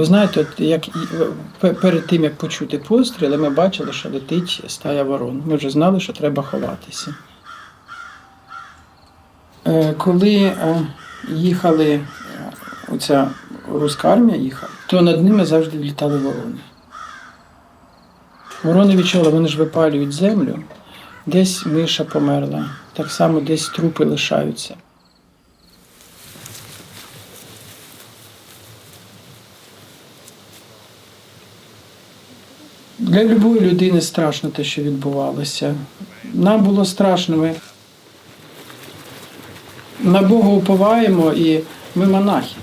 Ви знаєте, от як перед тим як почути постріли, ми бачили, що летить стая ворон. Ми вже знали, що треба ховатися. Е, Коли е, їхали, е, оця руська армія їхала, то над ними завжди літали ворони. Ворони відчули, вони ж випалюють землю, десь миша померла, так само десь трупи лишаються. Для любої людини страшно те, що відбувалося. Нам було страшно. Ми на Бога уповаємо і ми монахи.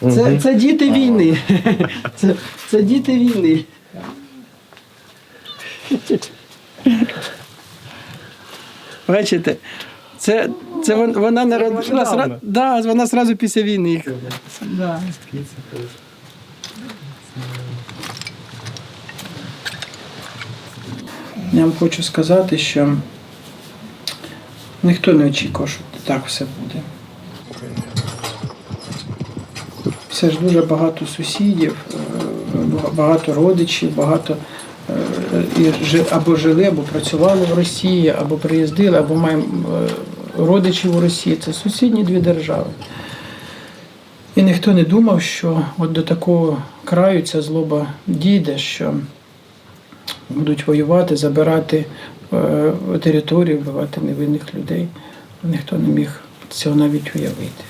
Це, це діти війни. Це, це діти війни. Бачите, це, це вон- вона народилася. недавно. Да, вона одразу після війни. Да. Я вам хочу сказати, що ніхто не очікував, що так все буде. Це ж дуже багато сусідів, е, багато родичів, багато і або жили, або працювали в Росії, або приїздили, або маємо е, родичів у Росії. Це сусідні дві держави. І ніхто не думав, що от до такого краю ця злоба дійде, що будуть воювати, забирати е, територію, вбивати невинних людей. Ніхто не міг цього навіть уявити.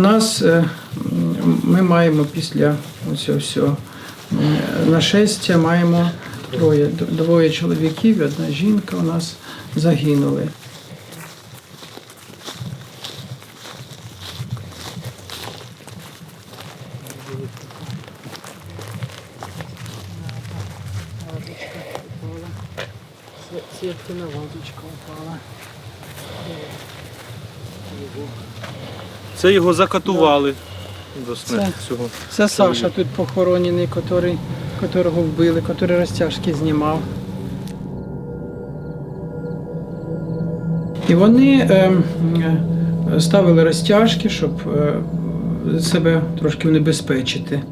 Нас е, ми маємо після цього всього нашестя маємо троє, двоє чоловіків, одна жінка у нас загинули. Сітки на водочку упала. Це його закатували до смерті цього. Це Саша тут похоронений, котрий, котрого вбили, котрий розтяжки знімав. І вони е, е, ставили розтяжки, щоб е, себе трошки унебезпечити.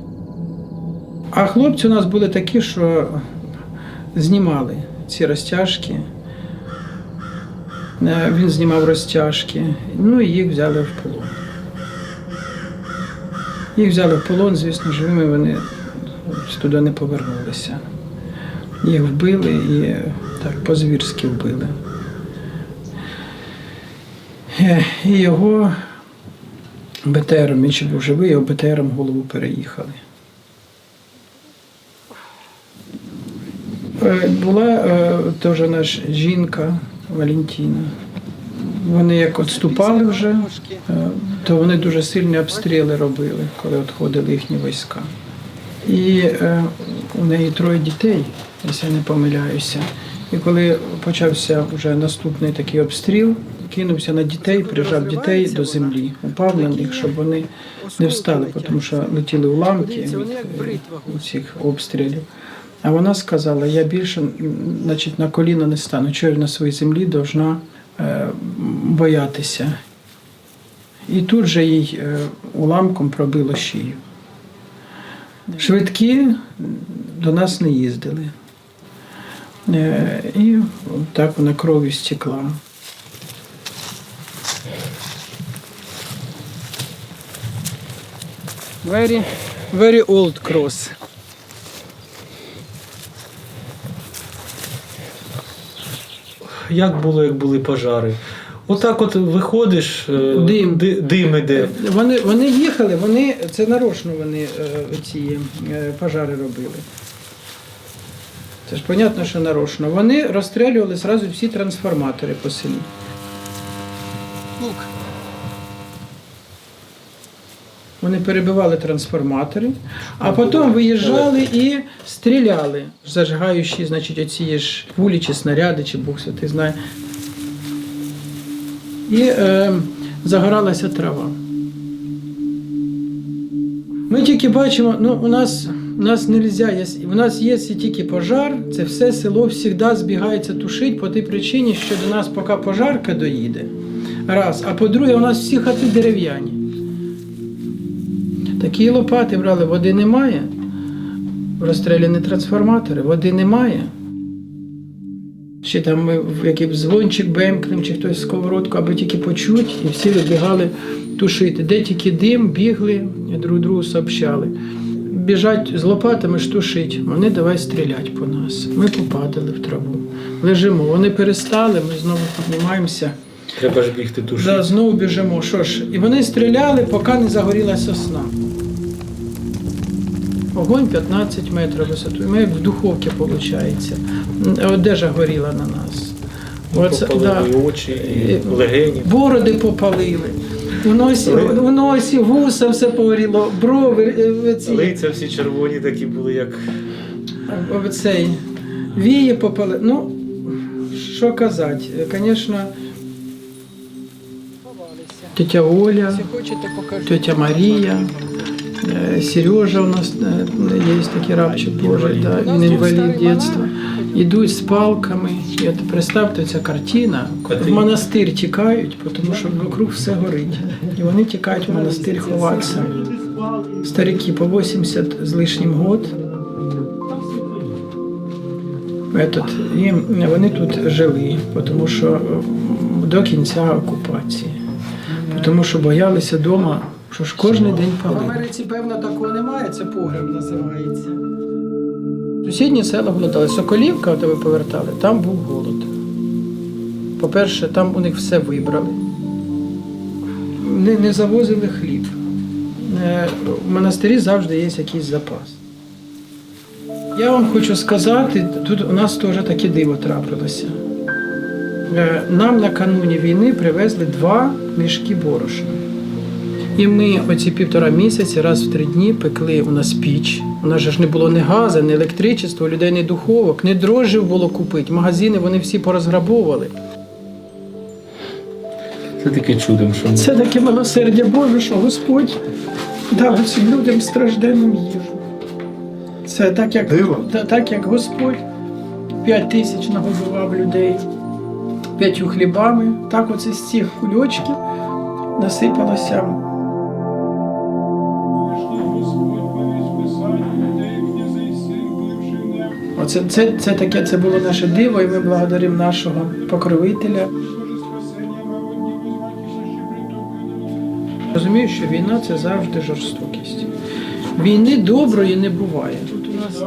А хлопці у нас були такі, що знімали ці розтяжки. Е, Він знімав розтяжки, ну і їх взяли в полон. Їх взяли в полон, звісно, живими вони туди не повернулися. Їх вбили і так по-звірськи вбили. Е, І його БТРом, він ще був живий, його БТРом голову переїхали. Е, Була е, теж наша жінка Валентина. Вони як відступали вже, е, то вони дуже сильні обстріли робили, коли відходили їхні війська. І е, у неї троє дітей, якщо я не помиляюся. І коли почався вже наступний такий обстріл, кинувся на дітей, прижав дітей до землі, упав на них, щоб вони не встали, тому що летіли уламки від е, цих обстрілів. А вона сказала: я більше значить, на коліна не стану, чого я на своїй землі должна е, боятися. І тут же їй е, уламком пробило шию. Швидкі до нас не їздили. Е, І так вона кров'ю стекла. Very, very old cross. Як було, як були пожари? Отак от виходиш, е, Дим. дим іде. Вони, вони їхали, вони, це нарочно вони е, ці е, пожари робили. Це ж понятно, що нарочно. Вони розстрілювали зразу всі трансформатори по селі. Вони перебивали трансформатори, а потім виїжджали і стріляли, зажигаючи, значить, оці ж пулі чи снаряди, чи Бог ти знає. І е, загоралася трава. Ми тільки бачимо, ну у нас у нас нельзя, у нас є тільки пожар, це все село завжди збігається тушить по тій причині, що до нас поки пожарка доїде. Раз. А по-друге, у нас всі хати дерев'яні. Такі лопати брали, води немає. Розстріляні трансформатори, води немає. Чи там ми в який дзвончик бемкнем, чи хтось сковородку, аби тільки почуть, і всі вибігали тушити. Де тільки дим, бігли, друг другу сообщали. Біжать з лопатами ж тушить. Вони давай стрілять по нас. Ми попадали в траву. Лежимо. Вони перестали, ми знову піднімаємося. Треба ж бігти тушити. Да, знову біжимо. Що ж? І вони стріляли, поки не загоріла сосна. Огонь 15 метрів висотою. Ми як в духовці, виходить. Одежа горіла на нас. Оце, да. Очі, і легені. Бороди попалили. У носі, у носі, вуса все погоріло, брови, е, ці, Лиця всі червоні такі були, як е, цей, вії попали. Ну, що казати, Звісно, тетя Оля, тетя Марія, е, Сережа у нас е, є такий рабчик Божий, да, він інвалід дитинства. Ідуть з палками. І от представте, ця картина. В монастир тікають, тому що вокруг все горить. І вони тікають в монастир ховатися. Старики по 80 з лишнім год. Этот, і вони тут жили, тому що до кінця окупації. Тому що боялися вдома, що ж кожен день палили. В Америці, певно, такого немає, це погреб називається. Сусідні села голодали. Соколівка, де ви повертали, там був голод. По-перше, там у них все вибрали. Не, не завозили хліб. Е, В монастирі завжди є якийсь запас. Я вам хочу сказати, тут у нас теж таке диво трапилося. Е, Нам накануні війни привезли два мішки борошна. І ми оці півтора місяці раз в три дні пекли у нас піч. У нас же ж не було ні газу, ні електричества, у людей ні духовок, ні дрожжів було купити. Магазини вони всі порозграбовували. це таке чудом, що Це таке милосердя Боже, що Господь дав цим людям стражденним їжу. Це так, як, та- так, як Господь п'ять тисяч нагодував людей п'ятью хлібами, так оце з цих кульочків насипалося. Оце це, це таке, це було наше диво, і ми благодаримо нашого покровителя. Розумію, що війна це завжди жорстокість. Війни доброї не буває. Тут у нас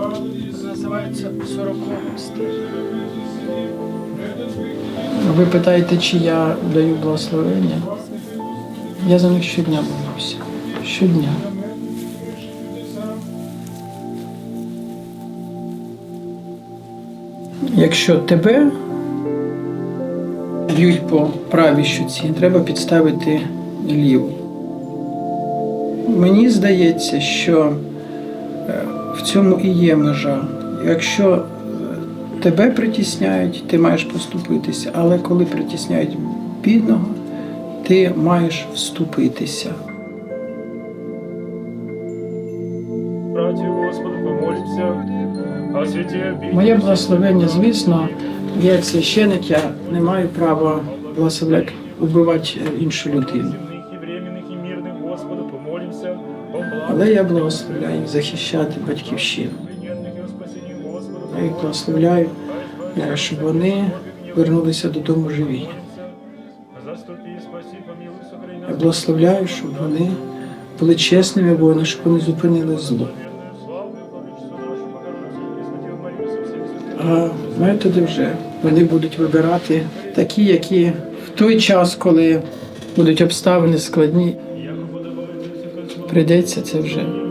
називається 40 стиль. Ви питаєте, чи я даю благословення? Я за них щодня молюся. Щодня. Якщо тебе б'ють по правій щуці, треба підставити ліву. Мені здається, що е, в цьому і є межа. Якщо е, тебе притісняють, ти маєш поступитися, але коли притісняють бідного, ти маєш вступитися. Браті Господу, помолимся. Моє благословення, звісно, як священик, я не маю права благословляти, убивати е, іншу людину. Але я благословляю захищати батьківщину. Я їх благословляю, щоб вони вернулися додому живі. Я благословляю, щоб вони були чесними воїнами, щоб вони зупинили зло. А методи вже вони будуть вибирати такі, які в той час, коли будуть обставини складні, прийдеться це вже.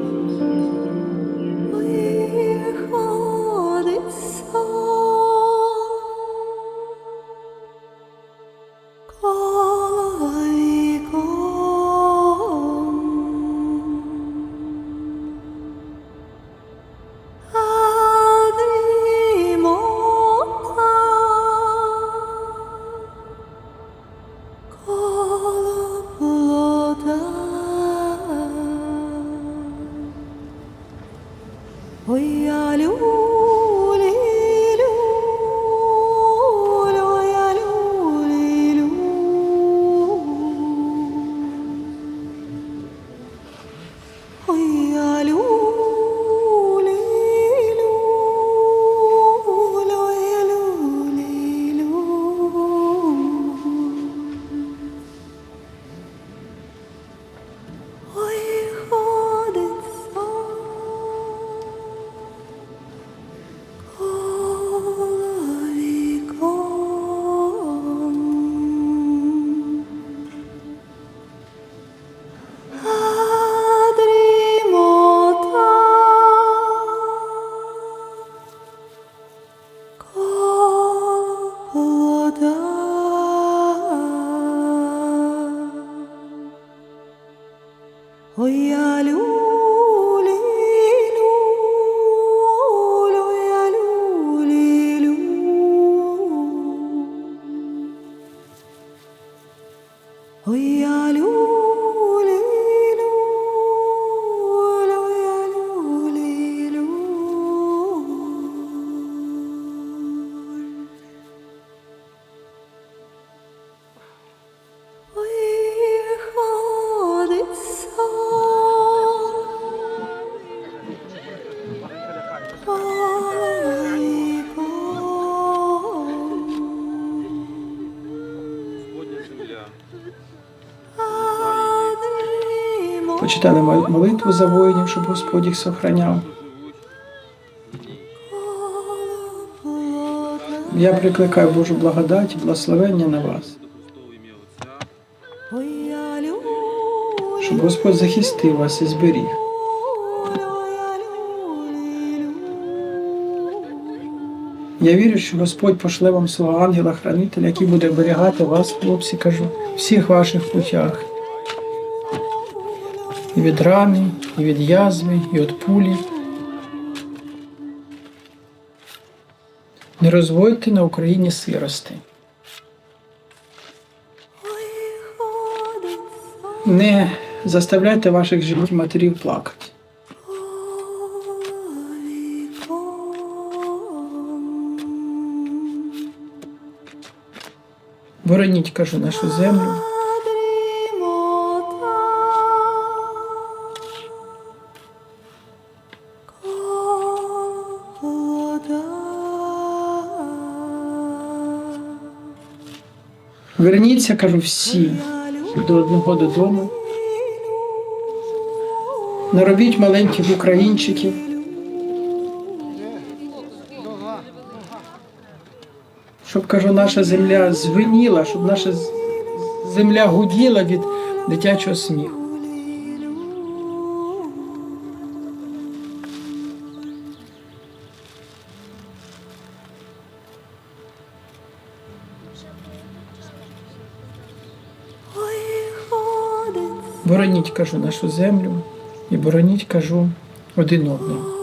Почитали молитву за воїнів, щоб Господь їх сохраняв. Я прикликаю Божу благодать і благословення на вас, щоб Господь захистив вас і зберіг. я вірю, що Господь пошле вам свого ангела-хранителя, який буде оберігати вас, хлопці, кажу, всіх ваших путях. І від рани, і від язви, і від пулі. Не розводьте на Україні сирости. Не заставляйте ваших жінок і матерів плакати. Бороніть, кажу, нашу землю. Верніться, кажу, всі до одного додому. Наробіть маленьких українчиків. Щоб, кажу, наша земля звеніла, щоб наша земля гуділа від дитячого сміху. Бороніть, кажу, нашу землю і бороніть, кажу, один одного.